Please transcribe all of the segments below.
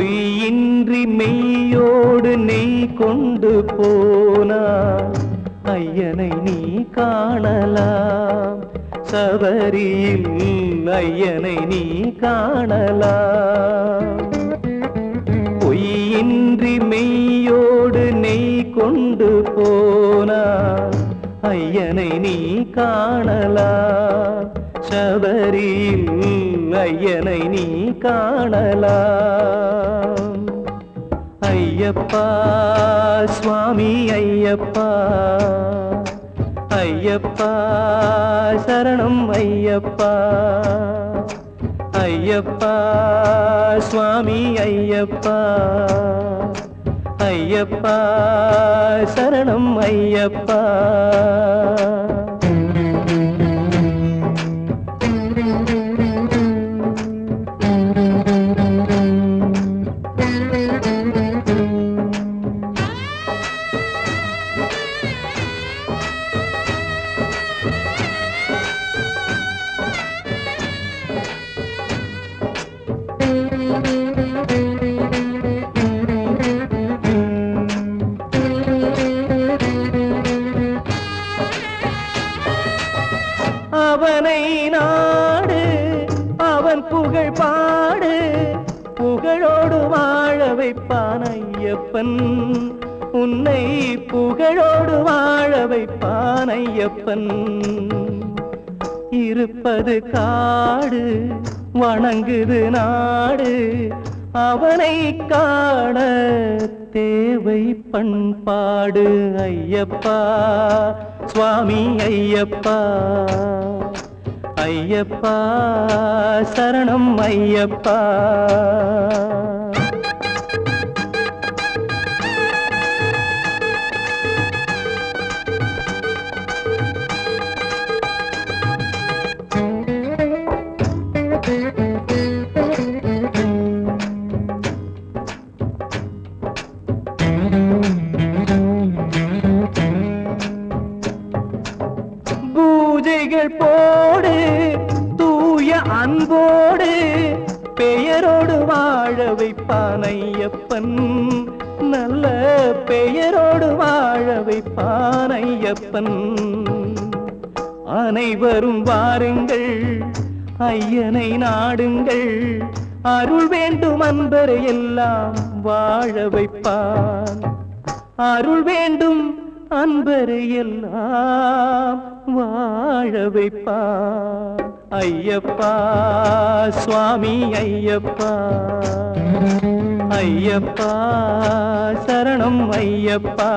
பொய்யின்றி மெய்யோடு நெய் கொண்டு போனா ஐயனை நீ காணலாம். சபரியில் ஐயனை நீ காணலாம். பொய்யின்றி மெய்யோடு நெய் கொண்டு போனா ஐயனை நீ காணலாம். சபரியில் ஐயனை நீ காணலாம். ஐயப்பா சுவாமி ஐயப்பா. ஐயப்பா சரணம் ஐயப்பா. ஐயப்பா சுவாமி ஐயப்பா. ஐயப்பா சரணம் ஐயப்பா. வைப்பான் ஐயப்பன். உன்னை புகழோடு வாழ வைப்பான் ஐயப்பன். இருப்பது காடு வணங்குது நாடு. அவனை காண தேவை பண்பாடு ஐயப்பா. சுவாமி ஐயப்பா. ஐயப்பா சரணம் ஐயப்பா. பூஜைகள் போடு தூய அன்போடு பெயரோடு வாழ வைப்பான் ஐயப்பன். நல்ல பெயரோடு வாழ வைப்பான் ஐயப்பன். அனைவரும் வாருங்கள் ஐயனை நாடுங்கள். அருள் வேண்டும் அன்பரை எல்லாம் வாழ வைப்பான். அருள் வேண்டும் அன்பரை எல்லாம் வாழ வைப்பான் ஐயப்பா சுவாமி ஐயப்பா. ஐயப்பா சரணம் ஐயப்பா.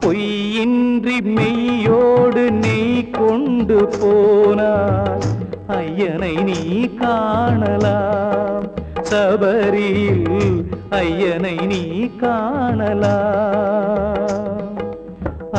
பொய்யின்றி மெய்யோடு நெய் கொண்டு போனார் ஐயனை நீ காணலாம். சபரியில் ஐயனை நீ காணலாம்.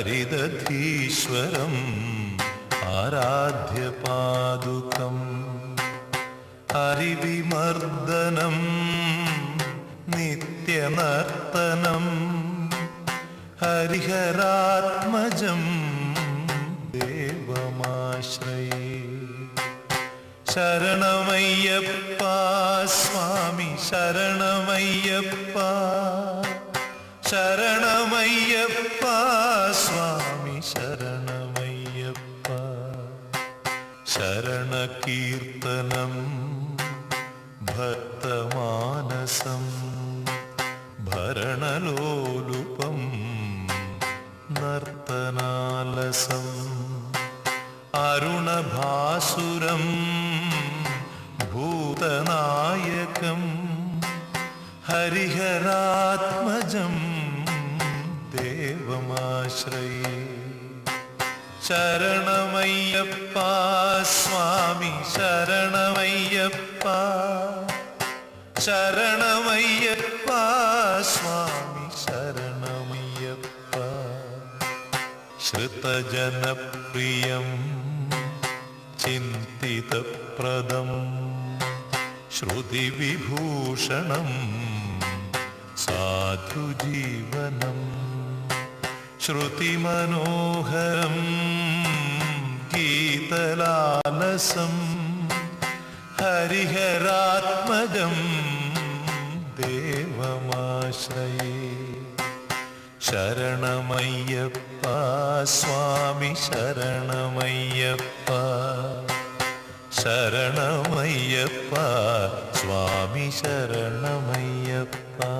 ഹരിദധീശ്വരം ആരാധ്യപാദുകം ഹരിവിമർദ്ദനം നിത്യനർത്തനം ഹരിഹരാത്മജം ദേവമാശ്രയേ. ശരണമയ്യപ്പ സ്വാമി ശരണമയ്യപ്പ. ശരണമയ്യപ്പ സ്വാമി ശരണമയ്യപ്പ. ശരണകീർത്തനം ഭക്തമാനസം ഭരണലോലുപം നർത്തനാലസം അരുണഭാസുരം ഭൂതനായകം ഹരിഹരാത്മജം देवं ദേവമാശ്രയേ ശരണമയ്യപ്പ സ്വാമി ശരണമയ്യപ്പ. ശരണമയ്യപ്പ സ്വാമി ശരണമയ്യപ്പ. ശ്രുതജനപ്രിയം ചിന്തിതപ്രദം. ശ്രുതിവിഭൂഷണം സാധുജീവനം. ശ്രുതിമനോഹരം ഗീതലാലസം ഹരിഹരാത്മജം ദേവമാശ്രയേ. ശരണമയ്യപ്പ സ്വാമി ശരണമയ്യപ്പ. ശരണമയ്യപ്പ സ്വാമി ശരണമയ്യപ്പ.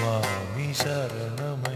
Swami Saranam.